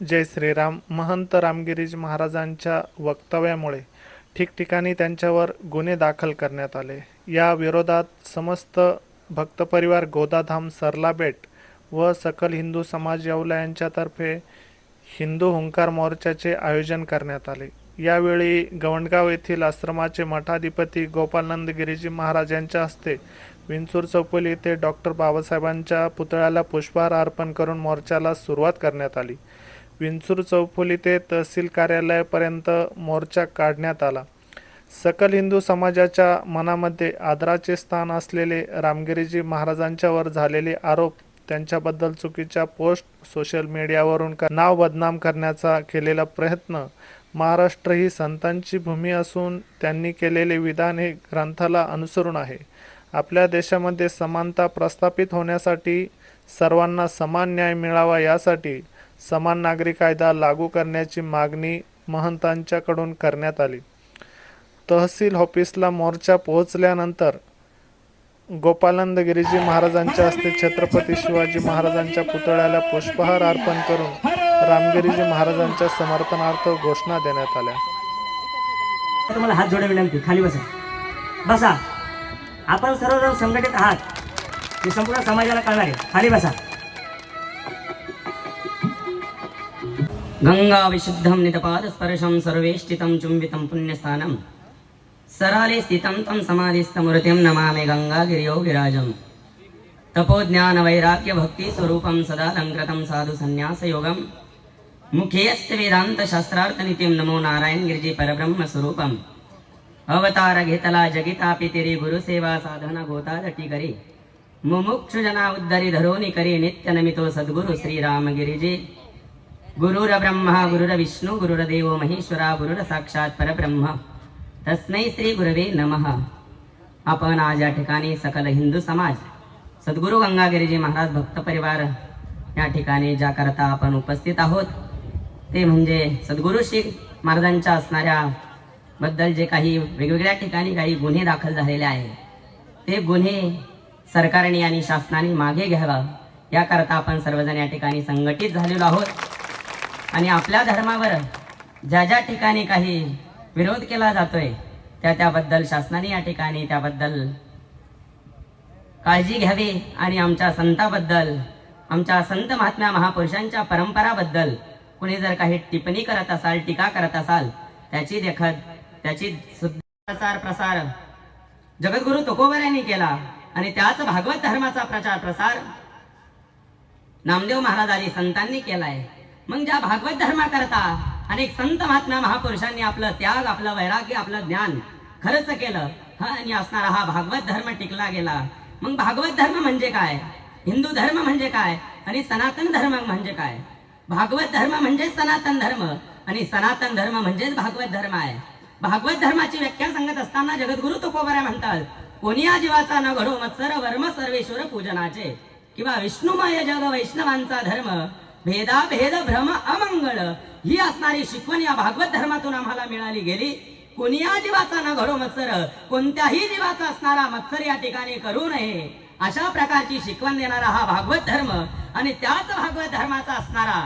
जय श्रीराम. महंत रामगिरीज महाराजांच्या वक्तव्यामुळे ठिकठिकाणी त्यांच्यावर गुन्हे दाखल करण्यात आले. या विरोधात समस्त भक्तपरिवार गोदाधाम सरलाबेट व सकल हिंदू समाज येवला यांच्यातर्फे हिंदू हुंकार मोर्चाचे आयोजन करण्यात आले. यावेळी गवंडगाव येथील आश्रमाचे मठाधिपती गोपालनंद गिरीजी महाराज यांच्या हस्ते विंचूर चौपली येथे डॉक्टर बाबासाहेबांच्या पुतळ्याला पुष्पहार अर्पण करून मोर्चाला सुरुवात करण्यात आली. विंचूर चौफुली ते तहसील कार्यालयापर्यंत मोर्चा काढण्यात आला. सकल हिंदू समाजाच्या मनामध्ये आदराचे स्थान असलेले रामगिरीजी महाराजांच्यावर झालेले आरोप त्यांच्याबद्दल चुकीच्या पोस्ट सोशल मीडियावरून नाव बदनाम करण्याचा केलेला प्रयत्न महाराष्ट्र ही संतांची भूमी असून त्यांनी केलेले विधान हे ग्रंथाला अनुसरून आहे. आपल्या देशामध्ये समानता प्रस्थापित होण्यासाठी सर्वांना समान न्याय मिळावा यासाठी समान नागरी कायदा लागू करण्याची मागणी महंतांच्याकडून करण्यात आली. तहसील ऑफिसला मोर्चा पोहोचल्यानंतर गोपालंद गिरीजी महाराजांच्या हस्ते छत्रपती शिवाजी महाराजांच्या पुतळ्याला पुष्पहार अर्पण करून रामगिरीजी महाराजांच्या समर्थनार्थ घोषणा देण्यात आल्या. तुम्हाला हात जोडा विनंती खाली बसा. बसा. आपण सर्वजण संघटित आहात. हे संपूर्ण समाजाला कळणार आहे. खाली बसा. गङ्गाविशुद्धं नितपादस्पर्शं सर्वेष्टितं चुम्बितं पुण्यस्थानं। सराले स्थितं तं समाधिस्थमूर्तिं नमामि गङ्गागिरियोगिराजम् तपोज्ञानवैराग्यभक्तिस्वरूपं सदालङ्कृतं साधु सन्न्यासयोगं मुखेऽस्ति वेदान्तशास्त्रार्थनित्यं नमो नारायण गिरिजी परब्रह्मस्वरूपम्। अवतार घेतला जगितापि तिरी गुरुसेवा साधना गोतादटी करी मुमुक्षु जना उद्धरी सद्गुरु श्रीराम गुरुर ब्रह्मा गुरुर विष्णू गुरुरदेव महेश्वरा गुरुर साक्षात परब्रह्म. तस्मै श्री गुरवे नमः. आपण आज या ठिकाणी सकल हिंदू समाज सद्गुरु गंगागिरीजी महाराज भक्त परिवार या ठिकाणी ज्या करता आपण उपस्थित आहोत ते म्हणजे सद्गुरु श्री महाराजांच्या असणाऱ्या बद्दल जे काही वेगवेगळ्या ठिकाणी काही गुन्हे दाखल झालेले आहे ते गुन्हे सरकारने आणि शासनाने मागे घ्यावा याकरता आपण सर्वजण या ठिकाणी संघटित झालेलो आहोत. आणि आपल्या धर्मावर ज्या ज्या ठिकाणी काही विरोध केला जातोय त्या त्याबद्दल शासनाने या ठिकाणी त्याबद्दल काळजी घ्यावी आणि आमच्या संताबद्दल आमच्या संत महात्म्या महापुरुषांच्या परंपराबद्दल कुणी जर काही टिप्पणी करत असाल टीका करत असाल त्याची देखत त्याची प्रसार प्रसार जगद्गुरु तुकोबर यांनी केला आणि त्याच भागवत धर्माचा प्रचार प्रसार नामदेव महाराजांनी संतांनी केलाय. मग ज्या भागवत धर्माकरता अनेक संत महात्मा महापुरुषांनी आपलं त्याग आपलं वैराग्य आपलं ज्ञान खर्च केलं हा आणि असणारा हा भागवत धर्म टिकला गेला. मग भागवत धर्म म्हणजे काय? हिंदू धर्म म्हणजे काय? आणि सनातन धर्म म्हणजे काय? भागवत धर्म म्हणजे सनातन धर्म आणि सनातन धर्म म्हणजेच भागवत धर्म आहे. भागवत धर्माची व्याख्या सांगत असताना जगद्गुरु तुकोबऱ्या म्हणतात कोणी जीवाचा न घडो मत्सर वर्म सर्वेश्वर पूजनाचे. किंवा विष्णुमय जग वैष्णवांचा धर्म भेदा भेद भ्रम अमंगळ. ही असणारी शिकवण या भागवत धर्मातून आम्हाला मिळाली गेली. कोणिया जीवाचा न घडो मत्सर कोणत्याही जीवाचा असणारा मत्सर या ठिकाणी करू नये. अशा प्रकारची शिकवण देणारा हा भागवत धर्म आणि त्याच भागवत धर्माचा असणारा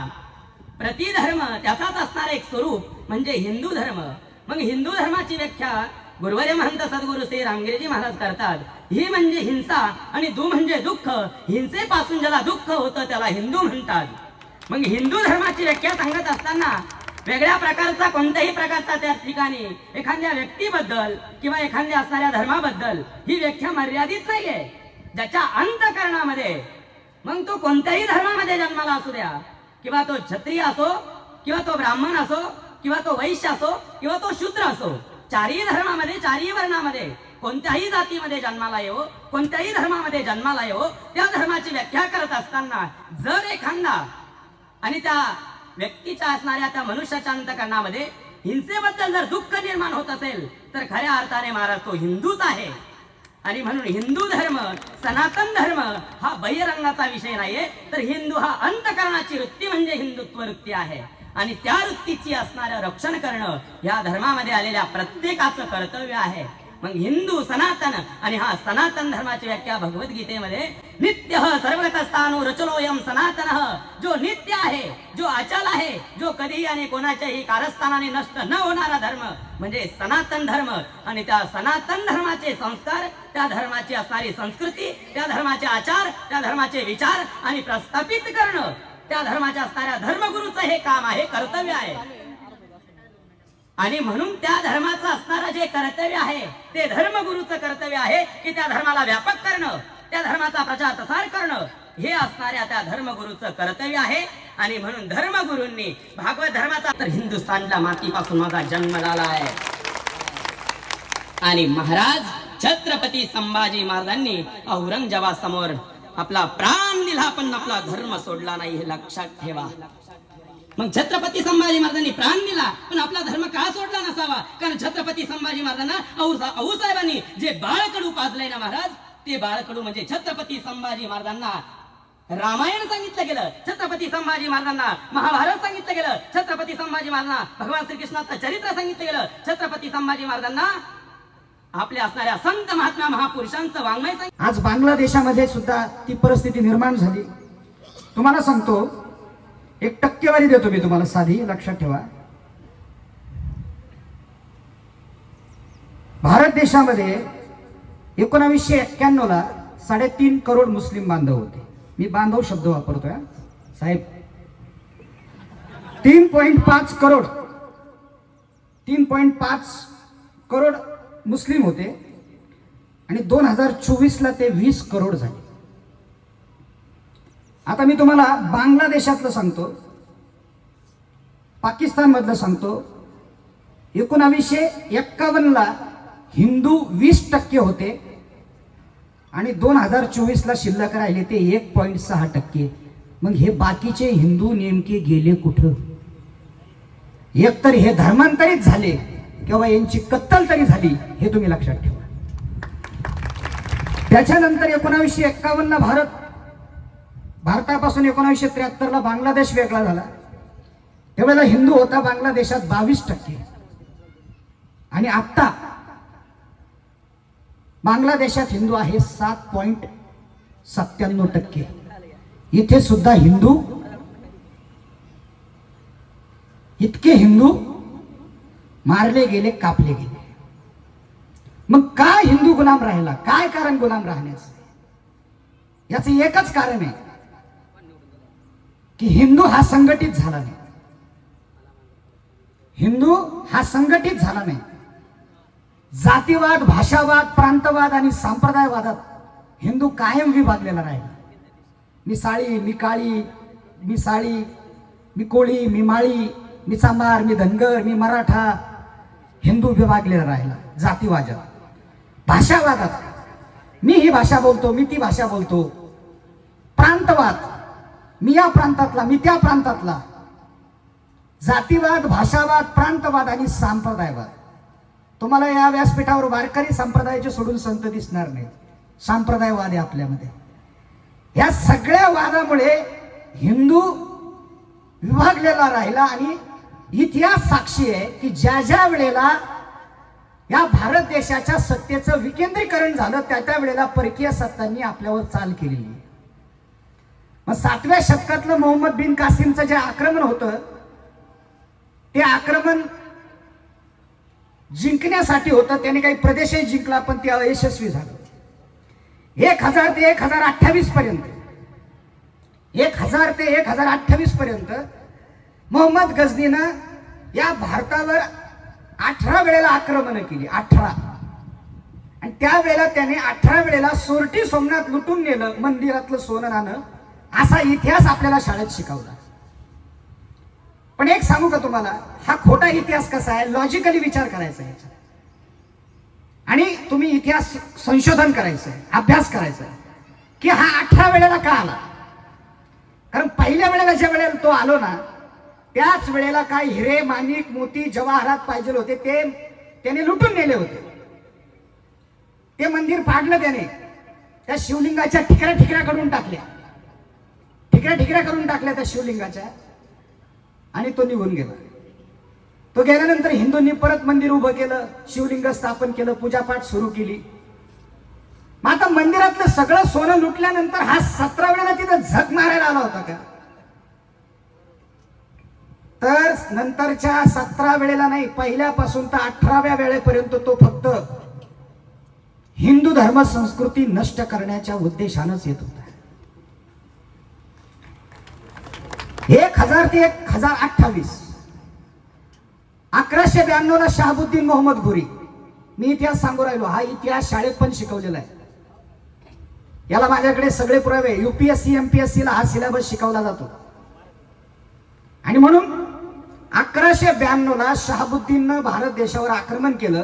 प्रतिधर्म त्याचाच असणारा एक स्वरूप म्हणजे हिंदू धर्म. मग हिंदू धर्माची व्याख्या गुरुवर्य महंत सद्गुरु श्री रामगिरीजी महाराज करतात. ही म्हणजे हिंसा आणि दु म्हणजे दुःख. हिंसेपासून ज्याला दुःख होतं त्याला हिंदू म्हणतात. मग हिंदू धर्माची व्याख्या सांगत असताना वेगळ्या प्रकारचा कोणत्याही प्रकारचा त्या ठिकाणी एखाद्या व्यक्तीबद्दल किंवा एखाद्या असणाऱ्या धर्माबद्दल ही व्याख्या मर्यादित नाहीये. ज्याच्या अंतकरणामध्ये मग तो कोणत्याही धर्मामध्ये जन्माला असू द्या किंवा तो क्षत्रिय असो किंवा तो ब्राह्मण असो किंवा तो वैश्य असो किंवा तो शूद्र असो चारही धर्मामध्ये चारही वर्णामध्ये कोणत्याही जातीमध्ये जन्माला येवो कोणत्याही धर्मामध्ये जन्माला येवो त्या धर्माची व्याख्या करत असताना जर एखादा आणि त्या व्यक्तीच्या असणाऱ्या त्या मनुष्याच्या अंतकरणामध्ये हिंसेबद्दल जर दुःख निर्माण होत असेल तर खऱ्या अर्थाने महाराज तो हिंदूच आहे. आणि म्हणून हिंदू धर्म सनातन धर्म हा बहिरंगाचा विषय नाहीये तर हिंदू हा अंतकरणाची वृत्ती म्हणजे हिंदुत्व वृत्ती आहे. आणि त्या वृत्तीची असणारं रक्षण करणं या धर्मामध्ये आलेल्या प्रत्येकाचं कर्तव्य आहे. मग हिंदू सनातन आणि हा सनातन धर्माची व्याख्या भगवद्गीतेमध्ये नित्य सर्वगतस्थानो रचलोयम सनातन जो नित्य आहे जो अचल आहे जो कधी आणि कोणाच्याही कारस्थानाने नष्ट न होणारा धर्म म्हणजे सनातन धर्म. आणि त्या सनातन धर्माचे संस्कार त्या धर्माची असणारी संस्कृती त्या धर्माचे आचार त्या धर्माचे विचार आणि प्रस्थापित करणं त्या धर्माच्या असणाऱ्या धर्मगुरूचं हे काम आहे कर्तव्य आहे. आणि म्हणून त्या धर्माचं असणारं जे कर्तव्य आहे ते धर्मगुरूचं कर्तव्य आहे की त्या धर्माला व्यापक करणं त्या धर्माचा प्रचार प्रसार करणं हे असणाऱ्या त्या धर्मगुरूचं कर्तव्य आहे. आणि म्हणून धर्मगुरूंनी भागवत धर्माचा तर हिंदुस्थानच्या मातीपासून माझा जन्म झाला आहे. आणि महाराज छत्रपती संभाजी महाराजांनी औरंगजेबासमोर आपला प्राण दिला पण आपला धर्म सोडला नाही हे लक्षात ठेवा. मग छत्रपती संभाजी महाराजांनी प्राण दिला पण आपला धर्म का सोडला नसावा? कारण छत्रपती संभाजी महाराजांना औ साहेबांनी जे बाळकडू पाजलंय ना महाराज ते बाळकडू म्हणजे छत्रपती संभाजी महाराजांना रामायण सांगितलं गेलं छत्रपती संभाजी महाराजांना महाभारत सांगितलं गेलं छत्रपती संभाजी महाराजांना भगवान श्रीकृष्णाचं चरित्र सांगितलं गेलं छत्रपती संभाजी महाराजांना आपल्या असणाऱ्या संत महात्मा महापुरुषांचं वाङ्मय आज बांगलादेशामध्ये सुद्धा ती परिस्थिती निर्माण झाली. तुम्हाला सांगतो एक टक्केवारी देतो मी तुम्हाला साधी लक्षात ठेवा. भारत देशामध्ये एकोणावीसशे एक्क्याण्णव ला साडेतीन करोड मुस्लिम बांधव होते. मी बांधव शब्द वापरतोय साहेब तीन पॉईंट पाच करोड तीन पॉईंट पाच करोड मुस्लिम होते आणि दोन हजार चोवीस ला ते वीस करोड झाले. आता मी तुम्हाला बांगलादेशातलं सांगतो पाकिस्तान मधलं सांगतो. एकोणावीसशे एक्कावन्नला हिंदू वीस टक्के होते आणि दोन हजार चोवीसला शिल्लक राहिले ते एक पॉईंट सहा टक्के. मग हे बाकीचे हिंदू नेमके गेले कुठं? एकतर हे धर्मांतरित झाले किंवा यांची कत्तल तरी झाली हे तुम्ही लक्षात ठेवा. त्याच्यानंतर एकोणावीसशे एक्कावन्न भारत भारतापासून एकोणीसशे त्र्याहत्तरला बांगलादेश वेगळा झाला. त्यावेळेला हिंदू होता बांगलादेशात बावीस टक्के. आणि आता बांगलादेशात हिंदू आहे सात पॉईंट सत्त्याण्णव टक्के. इथे सुद्धा हिंदू इतके हिंदू मारले गेले कापले गेले. मग का हिंदू गुलाम राहिला? काय कारण गुलाम राहण्याचं? याचं एकच कारण आहे. की हिंदू हा संघटित झाला नाही. हिंदू हा संघटित झाला नाही. जातीवाद भाषावाद प्रांतवाद आणि संप्रदायवादात हिंदू कायम विभागलेला राहिला. मी साळी मी काळी मी साळी मी कोळी मी माळी मी चांबार मी धनगर मी मराठा हिंदू विभागलेला राहिला जातीवादात भाषावादात. मी ही भाषा बोलतो मी ती भाषा बोलतो. प्रांतवाद. मी या प्रांतातला मी त्या प्रांतातला. जातीवाद भाषावाद प्रांतवाद आणि सांप्रदायवाद. तुम्हाला या व्यासपीठावर वारकरी संप्रदायाचे सोडून संत दिसणार नाहीत. सांप्रदायवाद आहे आपल्यामध्ये. या सगळ्या वादामुळे हिंदू विभागलेला राहिला आणि इतिहास साक्षी आहे की ज्या ज्या वेळेला या भारत देशाच्या सत्तेचं विकेंद्रीकरण झालं त्या त्या वेळेला परकीय सत्तांनी आपल्यावर चाल केलेली मग सातव्या शतकातलं मोहम्मद बिन कासिमचं जे आक्रमण होतं ते आक्रमण जिंकण्यासाठी होतं त्याने काही प्रदेशही जिंकला पण ते अयशस्वी झालं. एक हजार ते एक हजार अठ्ठावीस पर्यंत एक हजार ते एक हजार अठ्ठावीस पर्यंत मोहम्मद गजनीनं या भारतावर अठरा वेळेला आक्रमण केली अठरा. आणि त्यावेळेला त्याने अठरा वेळेला सोरटी सोमनाथ लुटून नेलं मंदिरातलं सोनं नाणं. असा इतिहास आपल्याला शाळेत शिकवला. पण एक सांगू का तुम्हाला? हा खोटा इतिहास कसा आहे? लॉजिकली विचार करायचा याचा. आणि तुम्ही इतिहास संशोधन करायचं आहे अभ्यास करायचा आहे. की हा अठरा वेळेला का आला? कारण पहिल्या वेळेला ज्या वेळेला तो आलो ना त्याच वेळेला काय हिरे माणिक मोती जवाहरात पाहिजे होते ते त्याने लुटून नेले होते. ते मंदिर पाडलं त्याने. त्या शिवलिंगाच्या ठिकऱ्या ठिकऱ्या काढून टाकल्या. ठिकऱ्या ठिकऱ्या करून टाकल्या त्या शिवलिंगाच्या. आणि तो निघून गेला. तो गेल्यानंतर हिंदूंनी परत मंदिर उभं केलं शिवलिंग स्थापन केलं पूजापाठ सुरू केली. मग आता मंदिरातलं सगळं सोनं लुटल्यानंतर हा सतरा वेळेला तिथं झक मारायला आला होता का? तर नंतरच्या सतरा वेळेला नाही पहिल्यापासून तर अठराव्या वेळेपर्यंत तो फक्त हिंदू धर्म संस्कृती नष्ट करण्याच्या उद्देशानंच येत होता. एक हजार ते एक हजार अठ्ठावीस. अकराशे ब्याण्णव ला शहाबुद्दीन मोहम्मद घुरी मी इतिहास सांगू राहिलो हा इतिहास शाळेत पण शिकवलेला आहे. याला माझ्याकडे सगळे पुरावे युपीएससी एमपीएससी ला हा सिलेबस शिकवला जातो. आणि म्हणून अकराशे ब्याण्णव ला शहाबुद्दीननं भारत देशावर आक्रमण केलं.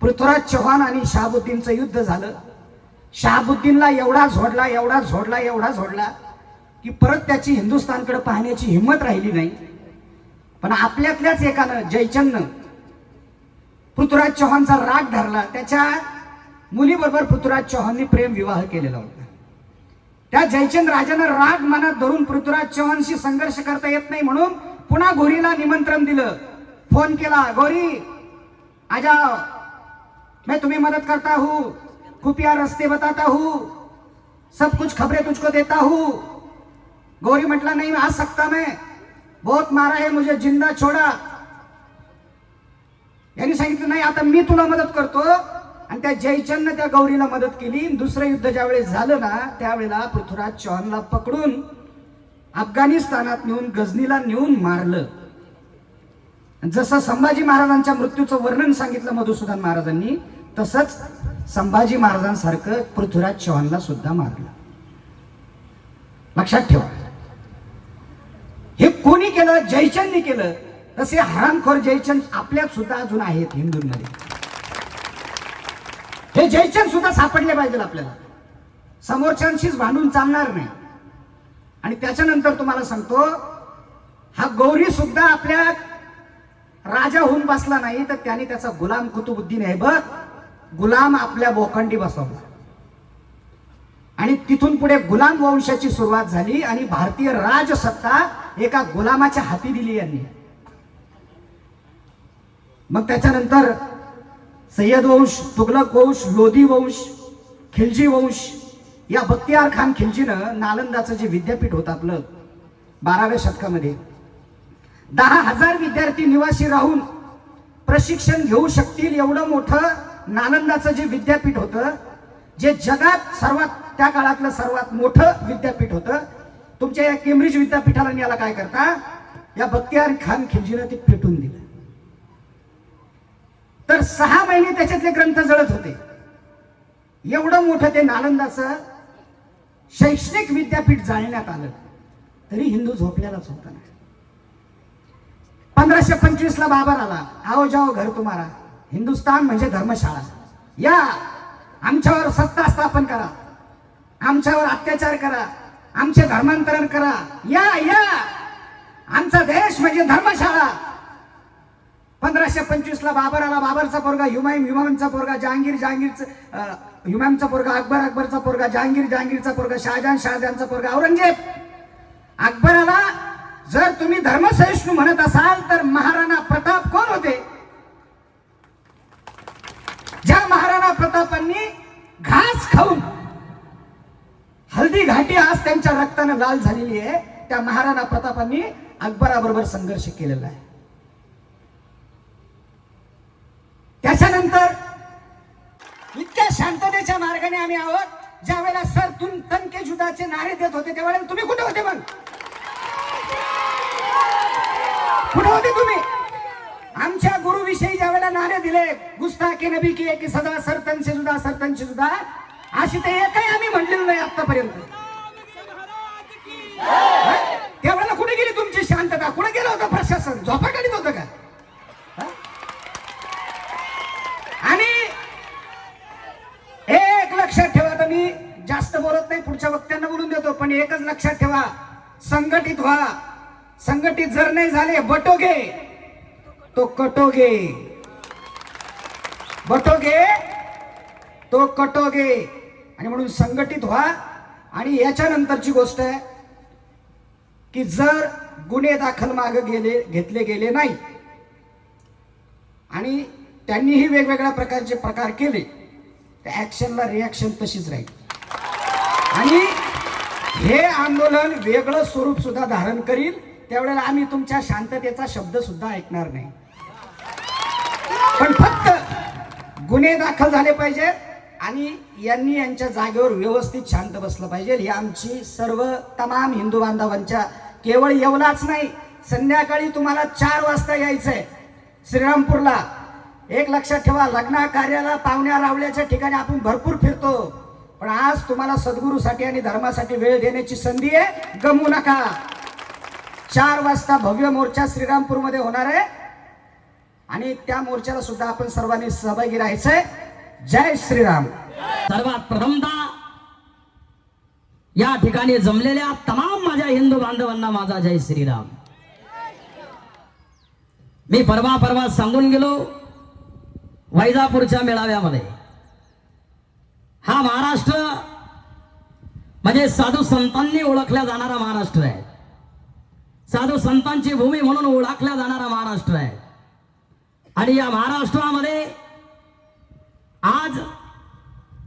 पृथ्वीराज चव्हाण आणि शहाबुद्दीनचं युद्ध झालं. शहाबुद्दीनला एवढा झोडला एवढा झोडला एवढा झोडला की परत त्याची हिंदुस्थानकडे पाहण्याची हिंमत राहिली नाही. पण आपल्यातल्याच एकानं जयचंदनं पृथ्वीराज चौहानचा राग धरला त्याच्या मुलीबरोबर पृथ्वीराज चौहाननी प्रेम विवाह केलेला होता. त्या जयचंद राजानं राग मनात धरून पृथ्वीराज चौहानशी संघर्ष करता येत नाही म्हणून पुन्हा घोरीला निमंत्रण दिलं. फोन केला गोरी आजा जाओ मैं तुम्हें मदद करता हूं खुफिया रस्ते बताता हूं सब कुछ खबरें तुझको देता हूं गौरी म्हटला नहीं आ सकता मैं बहुत मारा है मुझे जिंदा छोड़ा. यांनी सांगितलं नाही आता मी तुला मदत करतो. आणि त्या जयचंदनं त्या गौरीला मदत केली. दुसरं युद्ध ज्यावेळेस झालं ना त्यावेळेला पृथ्वीराज चौहानला पकडून अफगाणिस्तानात नेऊन गजनीला नेऊन मारलं. जसं संभाजी महाराजांच्या मृत्यूचं वर्णन सांगितलं मधुसूदन महाराजांनी तसंच संभाजी महाराजांसारखं पृथ्वीराज चौहानला सुद्धा मारलं. लक्षात ठेवा. हे कोणी केलं? जयचंदनी केलं. तसे हरामखोर जयचंद आपल्यात सुद्धा अजून आहेत हिंदूंमध्ये. हे जयचंद सुद्धा सापडले पाहिजे आपल्याला. समोरच्यांशीच भांडून चालणार नाही. आणि त्याच्यानंतर तुम्हाला सांगतो हा गौरी सुद्धा आपल्या राजा होऊन बसला नाही तर त्याने त्याचा गुलाम कुतुबुद्दीन आहे. बघ गुलाम आपल्या बोखंडी बसवला. आणि तिथून पुढे गुलाम वंशाची सुरुवात झाली आणि भारतीय राजसत्ता एका गुलामाच्या हाती दिली यांनी. मग त्याच्यानंतर सय्यद वंश तुगलक वंश लोधी वंश खिलजी वंश या बख्तियार खान खिलजीनं नालंदाचं जे विद्यापीठ होतं आपलं बाराव्या शतकामध्ये दहा हजार विद्यार्थी निवासी राहून प्रशिक्षण घेऊ शकतील एवढं मोठं नालंदाचं जे विद्यापीठ होतं जे जगात सर्वात त्या काळातलं सर्वात मोठं विद्यापीठ होतं तुमच्या या केम्ब्रिज विद्यापीठाला याला काय करता या बख्तियार खान खिलजीनं ते पेटून दिलं. तर सहा महिने त्याच्यातले ग्रंथ जळत होते. एवढं मोठं ते नालंदाचं शैक्षणिक विद्यापीठ जाळण्यात आलं. तरी हिंदू झोपल्यालाच होता ना. पंधराशे पंचवीस ला बाबर आला. आओ जाओ घर तुम्हाला हिंदुस्तान म्हणजे धर्मशाळा. या आमच्यावर सत्ता स्थापन करा. आमच्यावर अत्याचार करा. आमचे धर्मांतरण करा. या या. आमचा देश म्हणजे धर्मशाळा. पंधराशे पंचवीस ला बाबर आला. बाबरचा पोरगा हुमायून हुमायूनचा पोरगा जहांगीर जहांगीरचा अं, हुमायूनचा पोरगा अकबर अकबरचा पोरगा जहांगीर जहांगीरचा पोरगा शहाजहान शहाजहानचा पोरगा औरंगजेब. अकबराला जर तुम्ही धर्मसहिष्णू म्हणत असाल तर महाराणा प्रताप कोण होते ज्या महाराणा प्रतापांनी घास खाऊन हल्दी घाटी आज त्यांच्या रक्तानं लाल झालेली आहे. त्या महाराणा प्रतापांनी अकबराबरोबर संघर्ष केलेला आहे. त्याच्यानंतर इतक्या शांततेच्या मार्गाने आम्ही आहोत ज्या वेळेला सर तुम तनके जुदाचे नारे देत होते त्यावेळेला तुम्ही कुठे होते मग? कुठे होते तुम्ही? आमच्या गुरुविषयी ज्या वेळेला नारे दिले गुस्ता के नबी की की सदा सरतनचे सुद्धा सरतनचे सुद्धा अशी ते एकही आम्ही म्हणलेलो नाही आतापर्यंत त्यावेळेला कुठे गेली तुमची शांतता? कुठे गेलं होतं प्रशासन? झोपा काढीत होतं का? आणि एक लक्षात ठेवा तर मी जास्त बोलत नाही पुढच्या वक्त्यांना बोलून देतो पण एकच लक्षात ठेवा संघटित व्हा. संघटित जर नाही झाले बटोगे. तो कटोगे. बटोगे तो कटोगे. आणि म्हणून संघटित व्हा. आणि याच्यानंतरची गोष्ट आहे की जर गुन्हे दाखल मागे गेले घेतले गेले नाही आणि त्यांनीही वेगवेगळ्या प्रकारचे प्रकार केले तर ॲक्शनला रिॲक्शन तशीच राहील. आणि हे आंदोलन वेगळं स्वरूप सुद्धा धारण करील. त्यावेळेला आम्ही तुमच्या शांततेचा शब्द सुद्धा ऐकणार नाही. पण फक्त गुन्हे दाखल झाले पाहिजे आणि यांनी यांच्या जागेवर व्यवस्थित शांत बसलं पाहिजे. ही आमची सर्व तमाम हिंदू बांधवांच्या केवळ एवढाच नाही संध्याकाळी तुम्हाला चार वाजता यायचंय श्रीरामपूरला. एक लक्षात ठेवा लग्ना कार्याला पाहुण्या रावल्याच्या ठिकाणी आपण भरपूर फिरतो पण आज तुम्हाला सद्गुरूसाठी आणि धर्मासाठी वेळ देण्याची संधी आहे गमू नका. चार वाजता भव्य मोर्चा श्रीरामपूरमध्ये होणार आहे. आणि त्या मोर्चाला सुद्धा आपण सर्वांनी सहभागी राहायचंय. जय श्रीराम. सर्वात प्रथमतः या ठिकाणी जमलेल्या तमाम माझ्या हिंदू बांधवांना माझा जय श्रीराम. मी परवा परवा सांगून गेलो वैजापूरच्या मेळाव्यामध्ये. हा महाराष्ट्र म्हणजे साधू संतांनी ओळखला जाणारा महाराष्ट्र आहे. साधू संतांची भूमी म्हणून ओळखला जाणारा महाराष्ट्र आहे. आणि या महाराष्ट्रामध्ये आज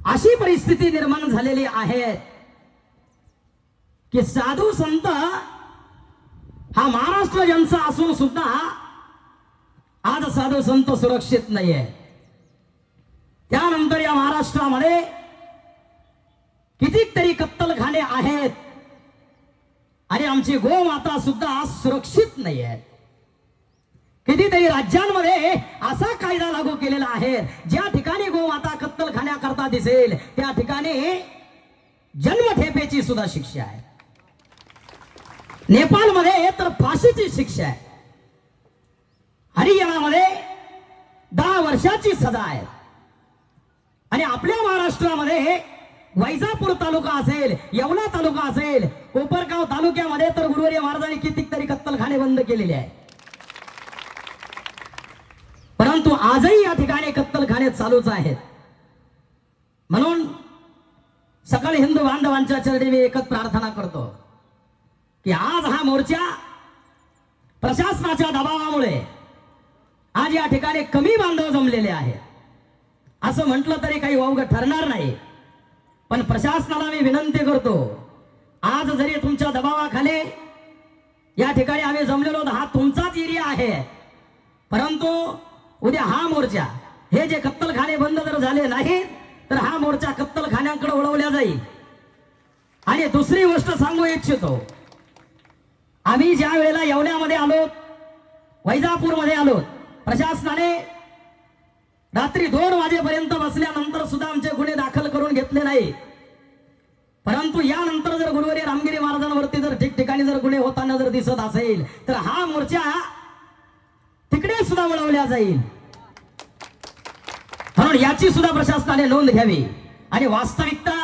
अशी परिस्थिती निर्माण झालेली आहे की साधू संत हा महाराष्ट्र यांचा असून सुद्धा आज साधू संत सुरक्षित नाहीये. त्यानंतर या महाराष्ट्रामध्ये कितीतरी कत्तलखाने आहेत आणि आमची गोमाता सुद्धा सुरक्षित नाही आहे कितीतरी राज्यांमध्ये असा कायदा लागू केलेला आहे. ज्या ठिकाणी गोमाता कत्तलखान्याकरता दिसेल त्या ठिकाणी जन्मठेपेची सुद्धा शिक्षा आहे. नेपाळमध्ये तर फाशीची शिक्षा आहे. हरियाणामध्ये दहा वर्षाची सजा आहे. आणि आपल्या महाराष्ट्रामध्ये वैजापूर तालुका असेल येवला तालुका असेल कोपरगाव तालुक्यामध्ये तर गुरुवारी महाराजांनी कितीतरी कत्तलखाने बंद केलेले आहे परंतु आजही या ठिकाणी कत्तलखाने चालूच आहेत. म्हणून सकाळी हिंदू बांधवांच्या चरणी मी एकच प्रार्थना करतो की आज हा मोर्चा प्रशासनाच्या दबावामुळे आज या ठिकाणी कमी बांधव जमलेले आहेत. असं म्हटलं तरी काही वावग ठरणार नाही पण प्रशासनाला मी विनंती करतो आज जरी तुमच्या दबावाखाली या ठिकाणी आम्ही जमलेलो हा तुमचाच एरिया आहे. परंतु उद्या हा मोर्चा. हे जे कत्तलखाने बंद जर झाले नाहीत तर हा मोर्चा कत्तलखान्यांकडे वळवल्या जाईल. आणि दुसरी गोष्ट सांगू इच्छितो. आम्ही ज्या वेळेला येवण्यामध्ये आलो वैजापूरमध्ये आलो प्रशासनाने रात्री दोन वाजेपर्यंत बसल्यानंतर सुद्धा आमचे गुन्हे दाखल करून घेतले नाही. परंतु यानंतर जर गुरुवारी रामगिरी महाराजांवरती जर ठिकठिकाणी जर गुन्हे होताना जर दिसत असेल तर हा मोर्चा तिकडे सुद्धा वळवल्या जाईल. म्हणून याची सुद्धा प्रशासनाने नोंद घ्यावी. आणि वास्तविकता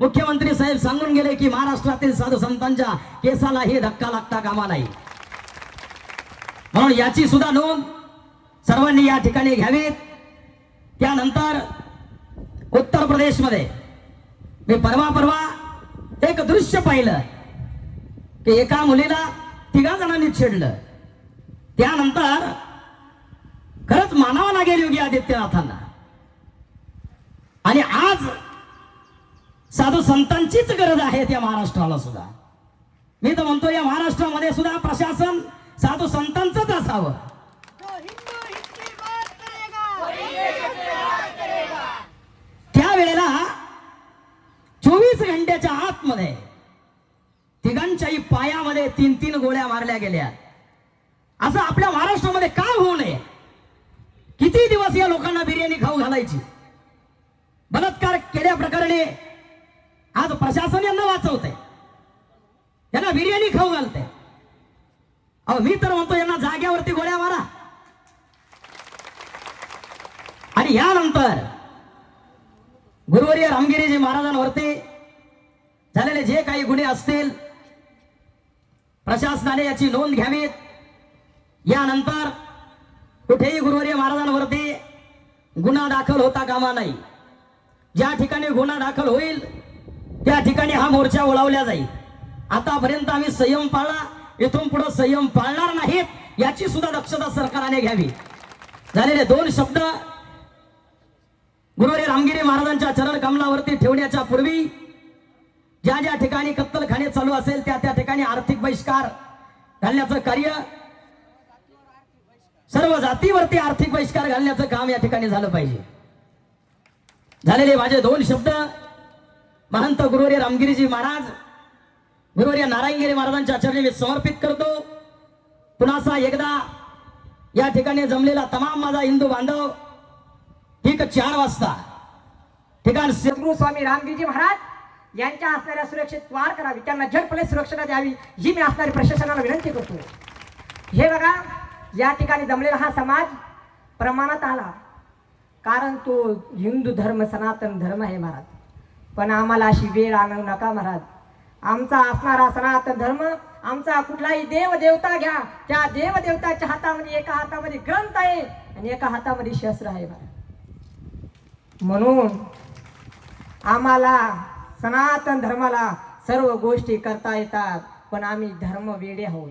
मुख्यमंत्री साहेब सांगून गेले की महाराष्ट्रातील साधू संतांच्या केसाला हे धक्का लागता कामा नाही. म्हणून याची सुद्धा नोंद सर्वांनी या ठिकाणी घ्यावीत. त्यानंतर उत्तर प्रदेशमध्ये मी परवा परवा एक दृश्य पाहिलं की एका मुलीला तिघा जणांनी छेडलं. त्यानंतर खरंच मानावं लागेल योगी आदित्यनाथांना. आणि आज साधू संतांचीच गरज आहे त्या महाराष्ट्राला सुद्धा. मी तर म्हणतो या महाराष्ट्रामध्ये सुद्धा प्रशासन साधू संतांचंच असावं. त्यावेळेला चोवीस घंट्याच्या आतमध्ये तिघांच्याही पायामध्ये तीन तीन गोळ्या मारल्या गेल्या. असं आपल्या महाराष्ट्रामध्ये का होऊ नये? किती दिवस या लोकांना बिर्याणी खाऊ घालायची? बलात्कार केल्या प्रकरणी आज प्रशासन यांना वाचवते यांना बिर्याणी खाऊ घालते अहो मी तर म्हणतो यांना जाग्यावरती गोळ्या मारा. आणि यानंतर गुरुवारी रामगिरीजी महाराजांवरती झालेले जे काही गुन्हे असतील प्रशासनाने याची नोंद घ्यावीत. यानंतर कुठेही गुरुवारी महाराजांवरती गुन्हा दाखल होता कामा नाही. ज्या ठिकाणी गुन्हा दाखल होईल त्या ठिकाणी हा मोर्चा ओळवला जाईल. आतापर्यंत आम्ही संयम पाळला इथून पुढे संयम पाळणार नाहीत याची सुद्धा दक्षता सरकारने घ्यावी. झालेले दोन शब्द गुरुवारी रामगिरी महाराजांच्या चरण कमलावरती ठेवण्याच्या पूर्वी ज्या ज्या ठिकाणी कत्तलखाने चालू असेल त्या त्या ठिकाणी आर्थिक बहिष्कार घालण्याचं कार्य सर्व जातीवरती आर्थिक बहिष्कार घालण्याचं काम या ठिकाणी झालं पाहिजे. झालेले माझे दोन शब्द महंत गुरुवर्य रामगिरीजी महाराज गुरुवारी नारायणगिरी महाराजांच्या चरणी मी समर्पित करतो. पुन्हा एकदा या ठिकाणी जमलेला तमाम माझा हिंदू बांधव ठीक चार वाजता ठिकाण सद्गुरु स्वामी रामगिरीजी महाराज यांच्या असणाऱ्या सुरक्षेत वार करावी त्यांना झटपणे सुरक्षता द्यावी ही मी असणारी प्रशासनाला विनंती करतो. हे बघा या ठिकाणी जमलेला हा समाज प्रमाणात आला. कारण तो हिंदू धर्म सनातन धर्म आहे महाराज. पण आम्हाला अशी वेळ आणू नका महाराज. आमचा असणारा सनातन धर्म आमचा कुठलाही देवदेवता घ्या. त्या देवदेवताच्या हातामध्ये एका हातामध्ये ग्रंथ आहे आणि एका हातामध्ये शस्त्र आहे महाराज. म्हणून आम्हाला सनातन धर्माला सर्व गोष्टी करता येतात पण आम्ही धर्म वेडे आहोत.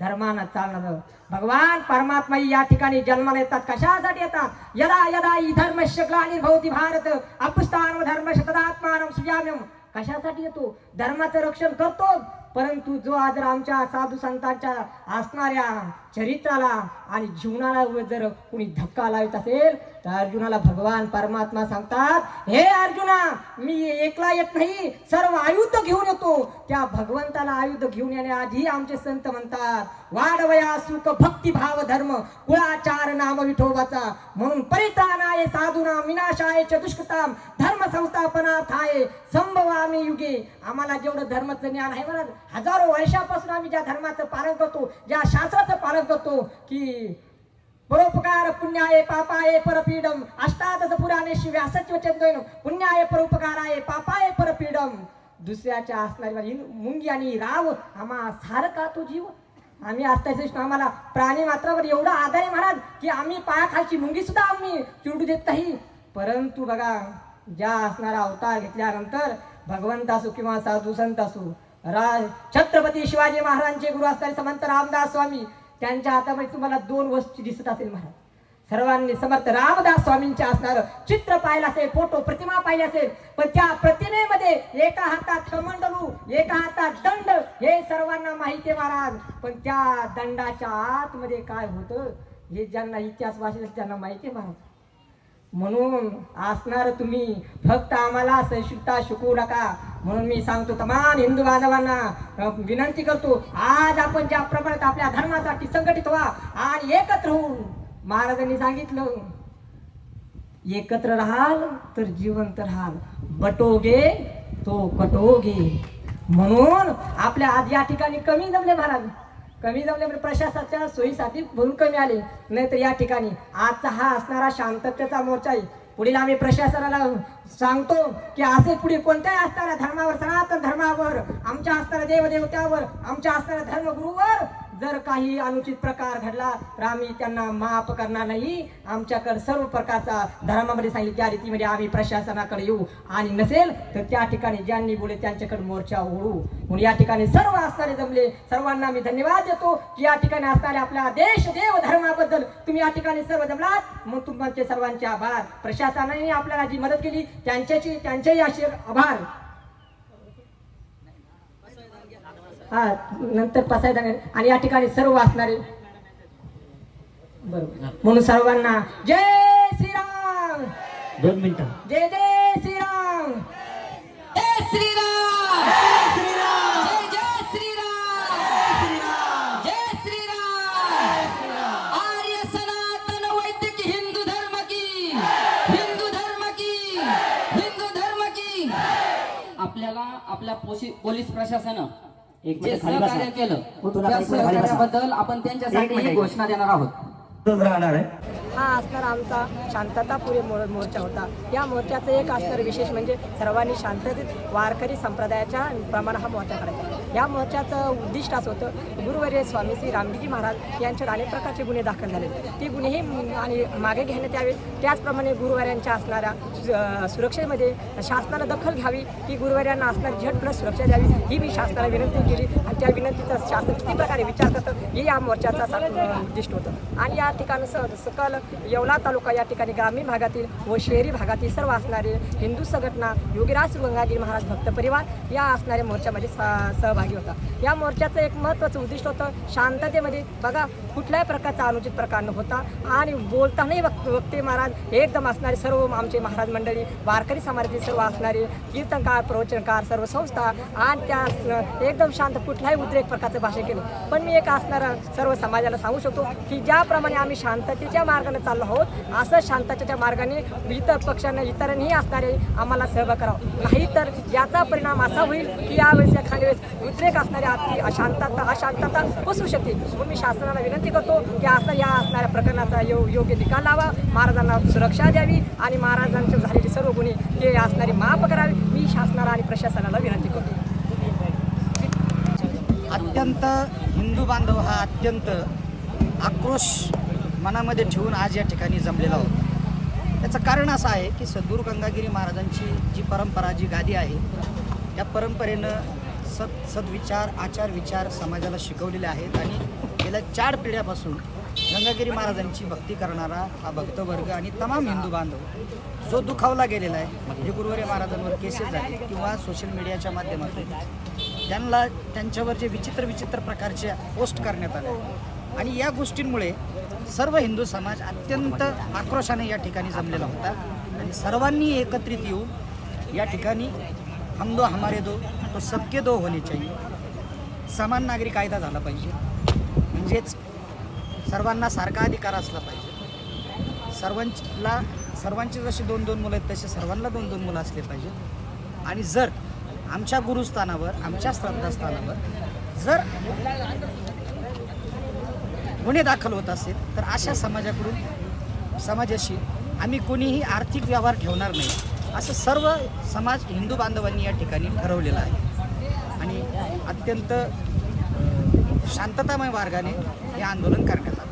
धर्मानं चालणार भगवान परमात्मा या ठिकाणी जन्माला येतात. कशासाठी येतात? यदा यदा ही धर्म ग्लानिर्भवती भारत. अपुस्तान धर्म शतदात्मान सुजाम्यम कशासाठी येतो? धर्माचं रक्षण करतो. परंतु जो आज आमच्या साधू संतांच्या असणाऱ्या चरित्राला आणि जीवनाला जर कुणी धक्का लावित असेल तर अर्जुनाला भगवान परमात्मा सांगतात हे अर्जुना मी एकला येत नाही सर्व आयुध घेऊन येतो. त्या भगवंताला आयुध घेऊन येण्याआधी आमचे संत म्हणतात वाढवया सुख भक्ती भाव धर्म कुळाचार नाम विठोबाचा. म्हणून परित्राणाय साधूना विनाशाय च दुष्कृताम धर्म संस्थापनार्थाय संभवामी युगे. आम्हाला जेवढं धर्माचं ज्ञान आहे म्हणा हजारो वर्षापासून आम्ही ज्या धर्माचं पालन करतो ज्या शास्त्राचं पालन करतो की परोपकार पुण्याय पापाय परपीडम अष्टादश पुराणे व्यासत्व चंदन पुण्याय परोपकाराय पापाय परपीडम. दुसऱ्याच्या असणारी मुंगी आणि राव आम्हा सारखा तो जीव. आम्ही असता आम्हाला प्राणी मात्रावर एवढा आधार आहे महाराज की आम्ही पायाखालची मुंगी सुद्धा आम्ही चिडू देत नाही. परंतु बघा ज्या असणारा अवतार घेतल्यानंतर भगवंत असो किंवा साधू संत असो छत्रपती शिवाजी महाराजांचे गुरु असणारे समंत रामदास स्वामी त्यांच्या हातामध्ये तुम्हाला दोन वस्तू दिसत असेल महाराज. सर्वांनी समर्थ रामदास स्वामींचे असणार चित्र पाहिलं असेल फोटो प्रतिमा पाहिली असेल पण त्या प्रतिमेमध्ये एका हातात कमंडलू एका हातात दंड हे सर्वांना माहिती आहे महाराज. पण त्या दंडाच्या आतमध्ये काय होतं हे ज्यांना इतिहास वाचले त्यांना माहिती आहे महाराज. म्हणून असणार तुम्ही. फक्त आम्हाला सहिष्णुता शिकवू नका. म्हणून मी सांगतो तमाम हिंदू बांधवांना विनंती करतो आज आपण ज्या प्रमाणात आपल्या धर्मासाठी संघटित व्हा आणि एकत्र होऊन महाराजांनी सांगितलं एकत्र राहाल तर जिवंत राहाल. बटोगे तो कटोगे म्हणून आपल्या आज या ठिकाणी कमी जमले महाराज. कमी जमले म्हणजे प्रशासनाच्या सोयीसाठी म्हणून कमी आले. नाहीतर या ठिकाणी आजचा हा असणारा शांततेचा मोर्चा आहे. पुढील आम्ही प्रशासनाला सांगतो की असे पुढे कोणत्याही असणाऱ्या धर्मावर सनातन धर्मावर आमच्या असणाऱ्या देवदेवत्यावर आमच्या असणाऱ्या धर्मगुरूवर जर काही अनुचित प्रकार घडला तर आम्ही त्यांना माफ करणार नाही. आमच्याकडे सर्व प्रकारचा धर्मामध्ये सांगितलं त्या रीतीमध्ये आम्ही प्रशासनाकडे येऊ आणि नसेल तर त्या ठिकाणी ज्यांनी बोले त्यांच्याकडे मोर्चा ओढू. म्हणून या ठिकाणी सर्व असणारे जमले. सर्वांना मी धन्यवाद देतो की या ठिकाणी असणाऱ्या आपल्या देश देव धर्माबद्दल तुम्ही या ठिकाणी सर्व जमलात. मग तुमचे सर्वांचे आभार. प्रशासनाने आपल्याला जी मदत केली त्यांच्याची त्यांचेही असे आभार. हा नंतर पसायदा आणि या ठिकाणी सर्व असणारे बरोबर. म्हणून सर्वांना जय श्रीराम! दोन मिनिटं. जय जय श्रीराम! जय श्रीराम! जय श्रीराम! जय जय श्रीराम! जय श्रीराम! आर्य सनातन वैदिक हिंदू धर्म की हिंदू धर्म की हिंदू धर्म की. आपल्याला आपल्या पोलीस प्रशासनानं एक जे मिनिट खाली बसा. सहकार्य केलं हो, तुला त्या काही पुढे खाली बसा. सहकार्याबद्दल आपण त्यांच्यासाठी एक ही मिनिट. घोषणा देणार आहोत राहणार आहे हा असणारा आमचा शांततापुरी मो मोर्चा होता या मोर्चाचं एक असणारं विशेष म्हणजे सर्वांनी शांततेत वारकरी संप्रदायाच्या प्रमाणे हा मोर्चा करायचा या मोर्चाचं उद्दिष्ट असं होतं गुरुवर्य स्वामी श्री रामगिरी महाराज यांच्यावर अनेक प्रकारचे गुन्हे दाखल झाले. ती गुन्हेही आणि मागे घेण्यात यावे. त्याचप्रमाणे गुरुवाऱ्यांच्या असणाऱ्या सुरक्षेमध्ये शासनानं दखल घ्यावी की गुरुवाऱ्यांना असणारी झट प्लस सुरक्षा द्यावी ही मी शासनाला विनंती केली. आणि त्या विनंतीचा शासन किती प्रकारे विचार करतं हे या मोर्चाचा उद्दिष्ट होतं. आणि या ठिकाणी स सकल येवला तालुका या ठिकाणी ग्रामीण भागातील व शहरी भागातील सर्व असणारे हिंदू संघटना योगीराज गंगागिरी महाराज भक्त परिवार या असणाऱ्या मोर्चामध्ये स- सहभागी होता. या मोर्चाचं एक महत्त्वाचं उद्दिष्ट होतं शांततेमध्ये. बघा कुठल्याही प्रकारचा अनुचित प्रकार न होता आणि बोलतानाही वक्त वक्ते महाराज एकदम असणारे सर्व आमचे महाराज मंडळी वारकरी समाजातील सर्व असणारे कीर्तनकार प्रवचनकार सर्व संस्था आणि त्या एकदम शांत कुठल्याही उद्रेक प्रकारचं भाषण केलं. पण मी एक असणारा सर्व समाजाला सांगू शकतो की ज्याप्रमाणे आम्ही शांततेच्या मार्गाने चाललो आहोत असं शांततेच्या मार्गाने इतर पक्षांना इतरांनीही असणारे आम्हाला सहभाग करावं. नाहीतर याचा परिणाम असा होईल की यावेळेस एखाद्या वेळेस उद्रेक असणारी अति अशांतता अशांतता बसू शकते. म्हणून मी शासनाला विनंती करतो की असं या असणाऱ्या प्रकरणाचा यो योग्य निकाल लावा. महाराजांना सुरक्षा द्यावी आणि महाराजांचे झालेले सर्व गुन्हे हे असणारे माफ करावे मी शासनाला आणि प्रशासनाला विनंती करतो. अत्यंत हिंदू बांधव हा अत्यंत आक्रोश मनामध्ये ठेवून आज या ठिकाणी जमलेला होता. त्याचं कारण असं आहे की सद्गुरू गंगागिरी महाराजांची जी परंपरा जी गादी आहे त्या परंपरेनं सद सद्विचार आचार विचार समाजाला शिकवलेले आहेत आणि गेल्या चार पिढ्यापासून गंगागिरी महाराजांची भक्ती करणारा हा भक्तवर्ग आणि तमाम हिंदू बांधव जो दुखावला गेलेला आहे म्हणजे गुरुवारी महाराजांवर केसेस झाले किंवा सोशल मीडियाच्या माध्यमातून त्यांना त्यांच्यावर जे विचित्र विचित्र प्रकारचे पोस्ट करण्यात आले. आणि या गोष्टींमुळे सर्व हिंदू समाज अत्यंत आक्रोशाने या ठिकाणी जमलेला होता आणि सर्वांनी एकत्रित येऊन या ठिकाणी हम दो हमारे दो तो सबके दो होणे चाहिए. समान नागरी कायदा झाला पाहिजे. म्हणजेच सर्वांना सारखा अधिकार असला पाहिजे. सर्वांला सर्वांची जशी दोन दोन मुलं आहेत तसे सर्वांना दोन दोन मुलं असले पाहिजेत. आणि जर आमच्या गुरुस्थानावर आमच्या श्रद्धास्थानावर जर गुन्हे दाखल होत असेल तर अशा समाजाकडून समाजाशी आम्ही कोणीही आर्थिक व्यवहार ठेवणार नाही असं सर्व समाज हिंदू बांधवांनी या ठिकाणी ठरवलेलं आहे. आणि अत्यंत शांततामय मार्गाने हे आंदोलन करण्यात आलं.